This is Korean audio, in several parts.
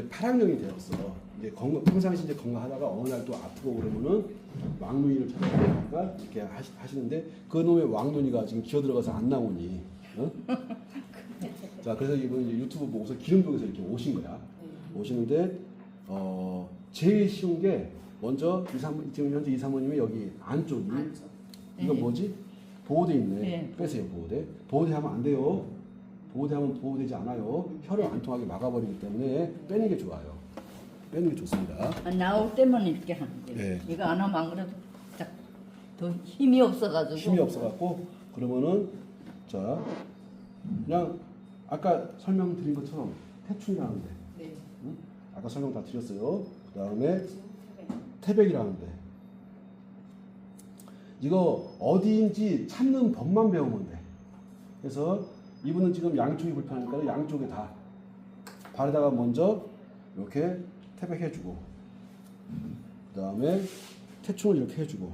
이제 파랑령이 되었어. 이제 건강, 평상시 이제 건강하다가 어느 날 또 아프고 그러면은 왕눈이를 찾아가니까 이렇게 하시, 하시는데 그 놈의 왕눈이가 지금 기어 들어가서 안 나오니. 어? 자 그래서 이분 이제 유튜브 보고서 기름병에서 이렇게 오신 거야. 오시는데 어 제일 쉬운 게 먼저 이사모 지금 현재 이사모님이 여기 안쪽이 이거 네. 뭐지? 보호대 있네. 네. 빼세요 보호대. 보호대 하면 안 돼요. 보호대 하면 보호되지 않아요. 혀를 안 통하게 막아버리기 때문에 빼는 게 좋아요. 빼는 게 좋습니다. 아, 나올 때만 이렇게 하는 거예요. 네. 이거 안 하면 안 그래도 딱 더 힘이 없어가지고. 힘이 없어갖고 그러면은 자 그냥 아까 설명드린 것처럼 태충이라는데 네. 응? 아까 설명 다 드렸어요. 그 다음에 태백이라는데 이거 어디인지 찾는 법만 배우면 돼. 그래서 이분은 지금 양쪽이 불편하니까 양쪽에 다 발에다가 먼저 이렇게 태백해주고 그 다음에 태충을 이렇게 해주고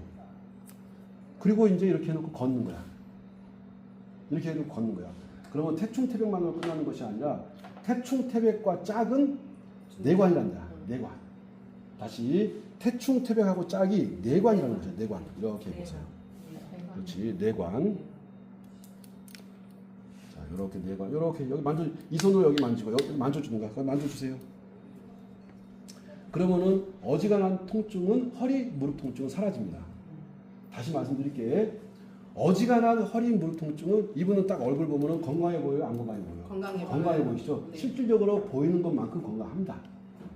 그리고 이제 이렇게 해놓고 걷는 거야. 이렇게 해놓고 걷는 거야. 그러면 태충 태백만으로 끝나는 것이 아니라 태충 태백과 짝은 내관이란다. 내관. 다시 태충 태백하고 짝이 내관이라는 거죠. 내관. 이렇게 보세요. 그렇지. 내관. 자, 이렇게 내관. 이렇게 여기 만져 이 손으로 여기 만지고 여기 만져주는 거야. 만져주세요. 그러면은 어지간한 통증은 허리 무릎 통증은 사라집니다. 다시 말씀드릴게. 어지간한 허리 무릎 통증은 이분은 딱 얼굴 보면은 건강해 보여요, 안 건강해 보여요? 건강해 건강해. 보이시죠? 네. 실질적으로 보이는 것만큼 건강합니다.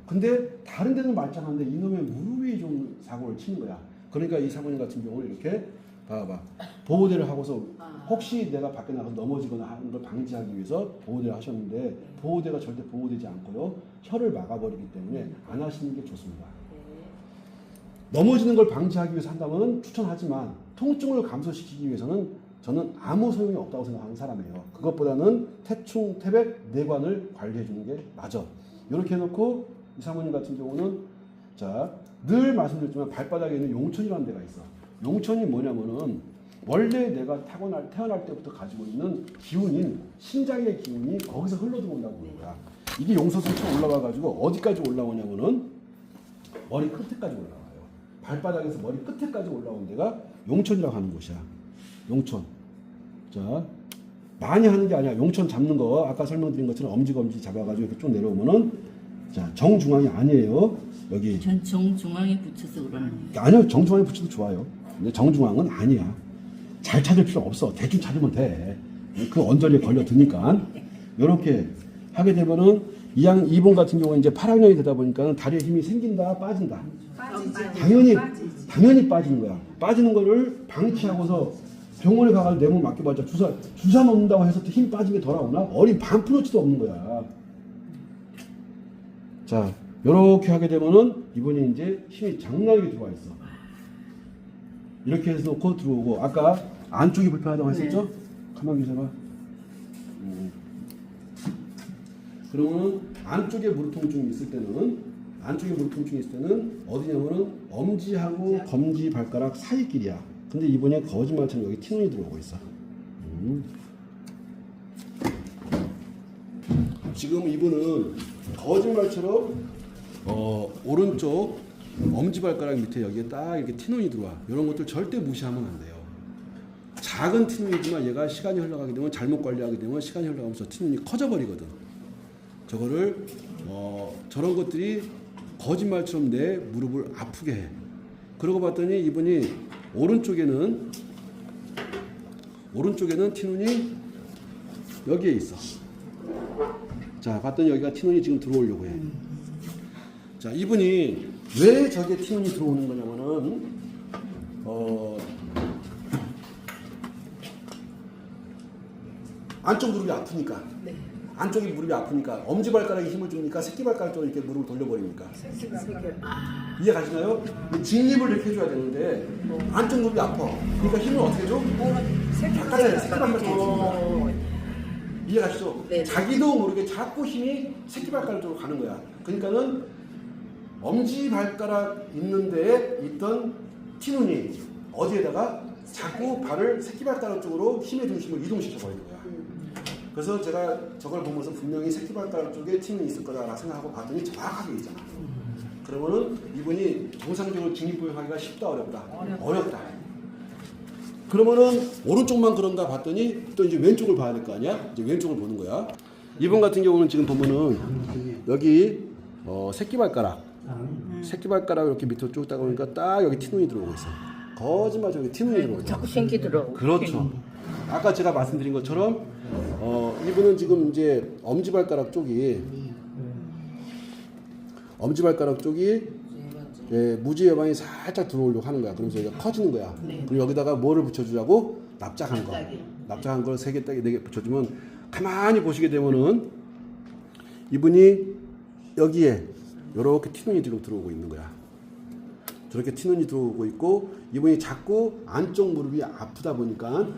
근데 다른 데는 말짱한데 이놈의 무릎이 좀 사고를 치는 거야. 그러니까 이 사모님 같은 경우는 이렇게 봐봐 보호대를 하고서 아. 혹시 내가 밖에 나가서 넘어지거나 하는 걸 방지하기 위해서 보호대를 하셨는데 보호대가 절대 보호되지 않고요 혀를 막아버리기 때문에 안 하시는 게 좋습니다. 넘어지는 걸 방지하기 위해서 한다면 추천하지만 통증을 감소시키기 위해서는 저는 아무 소용이 없다고 생각하는 사람이에요. 그것보다는 태충, 태백, 내관을 관리해 주는 게 맞아. 이렇게 해놓고 이 사모님 같은 경우는 자, 늘 말씀드렸지만 발바닥에 있는 용천이라는 데가 있어. 용천이 뭐냐면은 원래 내가 타고날 태어날 때부터 가지고 있는 기운인 신장의 기운이 거기서 흘러 들어온다고 보는 거야. 이게 용서선처럼 올라와 가지고 어디까지 올라오냐면은 머리 끝에까지 올라와요. 발바닥에서 머리 끝에까지 올라온 데가 용천이라고 하는 곳이야. 용천. 자, 많이 하는 게 아니야. 용천 잡는 거 아까 설명드린 것처럼 엄지검지 잡아가지고 이렇게 쭉 내려오면은 자 정중앙이 아니에요. 여기 전 정중앙에 붙여서 그러는 거예요. 아니요 정중앙에 붙여도 좋아요. 근데 정중앙은 아니야. 잘 찾을 필요 없어. 대충 찾으면 돼. 그 언저리에 걸려 드니까 이렇게 하게 되면은 이양 이분 같은 경우는 이제 8학년이 되다 보니까 다리에 힘이 생긴다 빠진다. 빠지지. 당연히 빠지지. 당연히 빠지는 거야. 빠지는 거를 방치하고서 병원에 가가지고 내몸 맡겨봤자 주사 주사 놓는다고 해서 또힘 빠진 게 돌아오나? 어린 반프로치도 없는 거야. 자, 이렇게 하게 되면은 이분이 이제 힘이 장난하게 들어와 있어. 이렇게 해서 놓고 들어오고 아까 안쪽이 불편하다고 했었죠? 가만 계셔봐. 음. 그러면은 안쪽에 무릎 통증이 있을 때는 안쪽에 무릎 통증이 있을 때는 어디냐면은 엄지하고 검지 발가락 사이길이야. 근데 이번에 거짓말처럼 여기 티눈이 들어오고 있어. 음. 지금 이분은 거짓말처럼 어, 오른쪽 엄지발가락 밑에 여기에 딱 이렇게 티눈이 들어와. 이런 것들 절대 무시하면 안 돼요. 작은 티눈이지만 얘가 시간이 흘러가게 되면 잘못 관리하게 되면 시간이 흘러가면서 티눈이 커져버리거든. 저거를 어, 저런 것들이 거짓말처럼 내 무릎을 아프게 해. 그러고 봤더니 이분이 오른쪽에는 오른쪽에는 티눈이 여기에 있어. 자, 봤더니 여기가 티눈이 지금 들어오려고 해. 자, 이분이 왜 저게 티눈이 들어오는 거냐면은 어 안쪽 무릎이 아프니까. 네. 안쪽이 무릎이 아프니까. 엄지발가락에 힘을 주니까 새끼발가락 쪽으로 이렇게 무릎을 돌려버리니까. 이해 가시나요? 진립을 이렇게 해줘야 되는데 안쪽 무릎이 아파. 그러니까 힘을 어떻게 줘? 바깥에 새끼발가락 쪽으로 줍니다 이해 가시죠? 네. 자기도 모르게 자꾸 힘이 새끼발가락 쪽으로 가는 거야. 그러니까는 엄지발가락 있는 데에 있던 티눈이 어디에다가 자꾸 발을 새끼발가락 쪽으로 힘의 중심을 이동시켜 버리는 거야 그래서 제가 저걸 보면서 분명히 새끼발가락 쪽에 팀이 있을 거다라고 생각하고 봤더니 정확하게 있잖아. 그러면은 이분이 정상적으로 직립보행하기가 쉽다 어렵다. 어렵다. 그러면은 오른쪽만 그런가 봤더니 또 이제 왼쪽을 봐야 될 거 아니야? 이제 왼쪽을 보는 거야. 이분 같은 경우는 지금 보면은 여기 어, 새끼발가락, 새끼발가락 이렇게 밑으로 쭉 따가보니까 딱 여기 티눈이 들어오고 있어. 거짓말 저기 티눈이 들어오고 있어. 자꾸 생기더라고. 그렇죠. 아까 제가 말씀드린 것처럼 어, 이분은 지금 이제 엄지발가락 쪽이 엄지발가락 쪽이 예, 무지 예방이 살짝 들어오려고 하는 거야. 그러면서 여기가 커지는 거야. 그리고 여기다가 뭐를 붙여주자고 납작한 거. 납작한 걸 세 개, 네개 붙여주면 가만히 보시게 되면은 이분이 여기에 이렇게 티눈이 뒤로 들어오고 있는 거야. 저렇게 티눈이 들어오고 있고 이분이 자꾸 안쪽 무릎이 아프다 보니까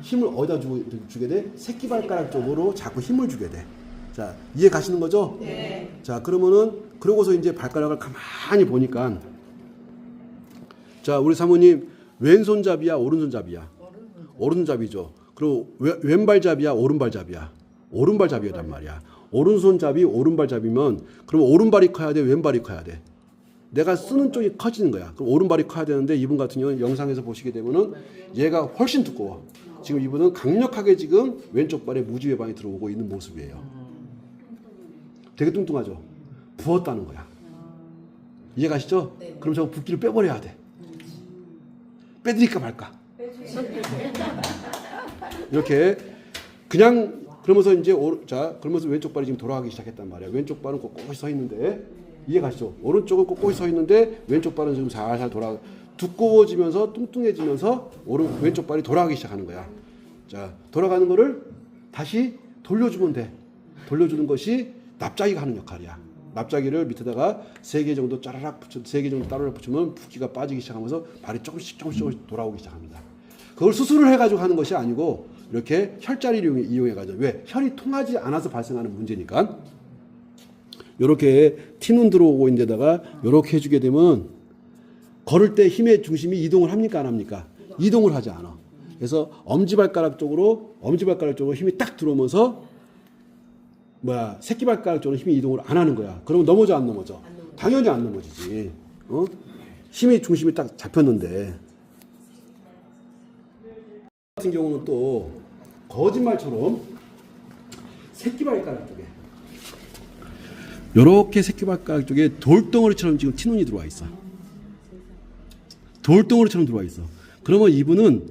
힘을 어디다 주고, 주게 돼? 새끼발가락 쪽으로 자꾸 힘을 주게 돼. 자 이해 가시는 거죠? 네. 자 그러면은 그러고서 이제 발가락을 가만히 보니까 자 우리 사모님 왼손잡이야 오른손잡이야? 오른손잡이죠. 그리고 왼- 왼발잡이야 오른발잡이야? 오른발잡이란 말이야. 오른손잡이 오른발잡이면 그럼 오른발이 커야 돼 왼발이 커야 돼. 내가 쓰는 쪽이 커지는 거야. 그럼 오른발이 커야 되는데 이분 같은 경우는 영상에서 보시게 되면은 얘가 훨씬 두꺼워. 지금 이분은 강력하게 지금 왼쪽 발에 무지 외방이 들어오고 있는 모습이에요. 되게 뚱뚱하죠. 부었다는 거야. 이해가시죠? 그럼 저 붓기를 빼버려야 돼. 빼드릴까 말까? 이렇게 그냥 그러면서 이제 오, 자 그러면서 왼쪽 발이 지금 돌아가기 시작했단 말이야. 왼쪽 발은 꼿꼿이 서 있는데 이해 가시죠? 오른쪽은 꼿꼿이 서 있는데 왼쪽 발은 지금 살살 돌아 두꺼워지면서 뚱뚱해지면서 오른 왼쪽 발이 돌아가기 시작하는 거야. 자 돌아가는 거를 다시 돌려주면 돼. 돌려주는 것이 납작이가 하는 역할이야. 납작이를 밑에다가 세 개 정도 짜라락 붙여 세개 정도 따라락 붙이면 붓기가 빠지기 시작하면서 발이 조금씩 조금씩 돌아오기 시작합니다. 그걸 수술을 해가지고 하는 것이 아니고 이렇게 혈자리를 이용해- 이용해가지고 왜 혈이 통하지 않아서 발생하는 문제니까 이렇게 티눈 들어오고 있는데다가 이렇게 해주게 되면 걸을 때 힘의 중심이 이동을 합니까 안 합니까? 이동을 하지 않아. 그래서 엄지발가락 쪽으로 엄지발가락 쪽으로 힘이 딱 들어오면서 뭐야 새끼발가락 쪽으로 힘이 이동을 안 하는 거야. 그러면 넘어져 안 넘어져? 당연히 안 넘어지지. 어? 힘의 중심이 딱 잡혔는데 같은 경우는 또 거짓말처럼 새끼 발가락 쪽에 요렇게 새끼 발가락 쪽에 돌덩어리처럼 지금 티눈이 들어와 있어. 돌덩어리처럼 들어와 있어. 그러면 이분은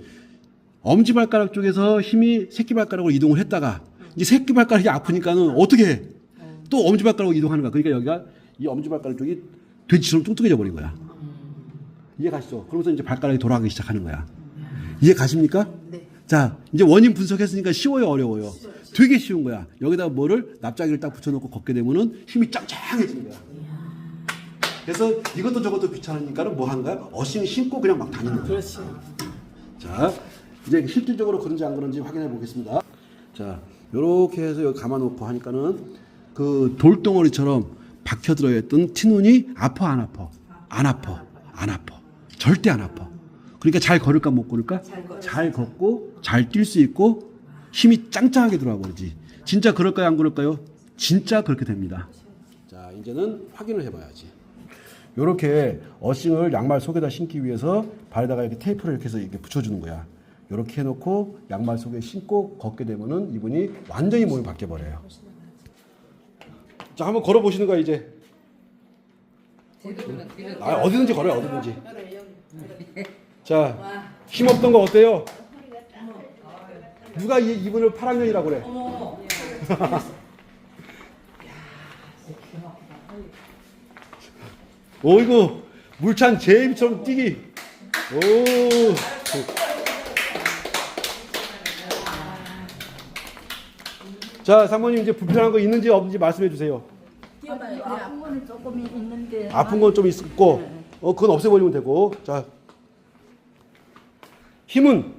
엄지 발가락 쪽에서 힘이 새끼 발가락으로 이동을 했다가 이제 새끼 발가락이 아프니까는 어떻게 해? 또 엄지 발가락으로 이동하는 거야. 그러니까 여기가 이 엄지 발가락 쪽이 돼지처럼 뚱뚱해져 버린 거야. 이해 가시죠? 그러면서 이제 발가락이 돌아가기 시작하는 거야. 이해 가십니까? 네. 자, 이제 원인 분석했으니까 쉬워요, 어려워요? 되게 쉬운 거야. 여기다가 뭐를 납작이를 딱 붙여놓고 걷게 되면은 힘이 짱짱해지는 거야. 그래서 이것도 저것도 귀찮으니까는 뭐 거야? 어싱 신고 그냥 막 다니는 거야. 그렇지. 자, 이제 실질적으로 그런지 안 그런지 확인해 보겠습니다. 자, 요렇게 해서 여기 감아놓고 하니까는 그 돌덩어리처럼 박혀 들어 있던 티눈이 아파 안 아파? 안 아파. 안 아파. 절대 안 아파. 그러니까 잘 걸을까 못 걸을까? 잘 걷고 잘 뛸 수 있고 힘이 짱짱하게 들어와 버리지. 진짜 그럴까요 안 그럴까요? 진짜 그렇게 됩니다. 자, 이제는 확인을 해봐야지. 요렇게 어싱을 양말 속에다 신기 위해서 발에다가 이렇게 테이프를 이렇게 해서 이렇게 붙여주는 거야. 요렇게 해놓고 양말 속에 신고 걷게 되면은 이분이 완전히 몸이 바뀌어 버려요. 자, 한번 걸어 보시는 거야 이제. 아, 어디든지 걸어요, 어디든지. 자, 힘 없던 거 어때요? 누가 이, 이분을 8학년이라고 그래? 오이고 물찬 제임처럼 뛰기. 오. 자, 사모님 이제 불편한 거 있는지 없는지 말씀해 주세요. 아픈 거는 조금 있는데. 아픈 건 좀 있고, 어, 그건 없애버리면 되고. 자, 힘은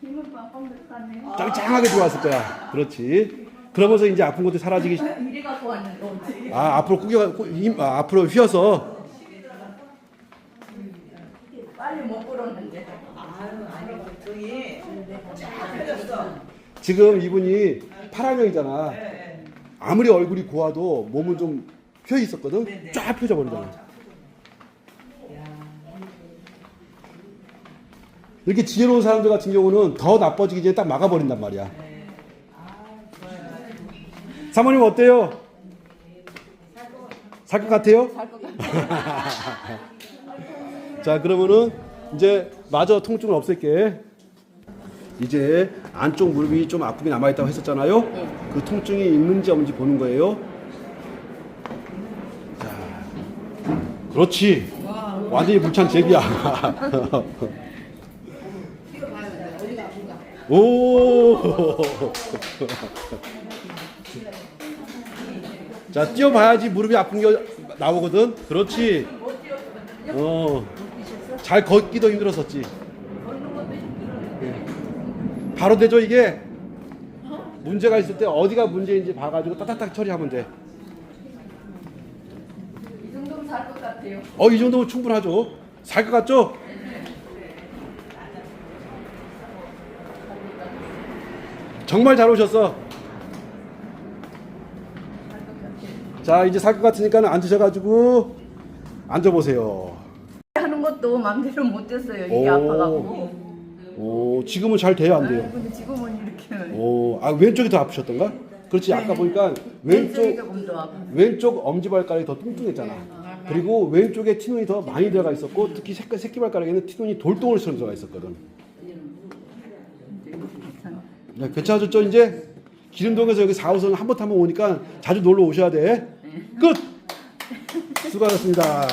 냈다네. 짱짱하게 들어왔을 거야. 그렇지. 그러면서 이제 아픈 것도 사라지기. 갖고 왔는데. 아, 앞으로 꾸겨, 꾸- 힘, 아, 앞으로 휘어서. 빨리 못 걸었는데. 지금 이분이 파란형이잖아. 아무리 얼굴이 고와도 몸은 좀펴 있었거든. 네네. 쫙 펴져 버리잖아. 이렇게 지혜로운 사람들 같은 경우는 더 나빠지기 전에 딱 막아버린단 말이야. 사모님 어때요? 살 것 같아요? 자 그러면은 이제 마저 통증을 없앨게. 이제 안쪽 무릎이 좀 아프게 남아있다고 했었잖아요. 네. 그 통증이 있는지 없는지 보는 거예요. 자, 그렇지. 완전히 불창 제비야. 오. 자, 뛰어봐야지 무릎이 아픈 게 나오거든. 그렇지. 어. 잘 걷기도 힘들었었지. 예. 바로 되죠 이게. 문제가 있을 때 어디가 문제인지 봐가지고 따닥딱 처리하면 돼. 이 정도면 살 것 같아요. 어, 이 정도면 충분하죠. 살 것 같죠? 정말 잘 오셨어. 자, 이제 살 것 같으니까 앉으셔가지고 앉아보세요. 하는 것도 마음대로 못 됐어요. 이게 오. 아파갖고. 오, 지금은 잘 돼요, 안 돼요? 근데 지금은 이렇게. 오, 아 왼쪽이 더 아프셨던가? 그렇지, 아까 보니까 왼쪽이 왼쪽 조금 더 아파. 왼쪽 엄지발가락이 더 뚱뚱했잖아. 그리고 왼쪽에 티눈이 더 많이 들어가 있었고 특히 새끼, 새끼발가락에는 티눈이 돌덩어리처럼 들어가 있었거든. 네, 괜찮아졌죠 이제? 기름동에서 여기 4호선 한 번 타면 오니까 자주 놀러 오셔야 돼. 끝! 수고하셨습니다.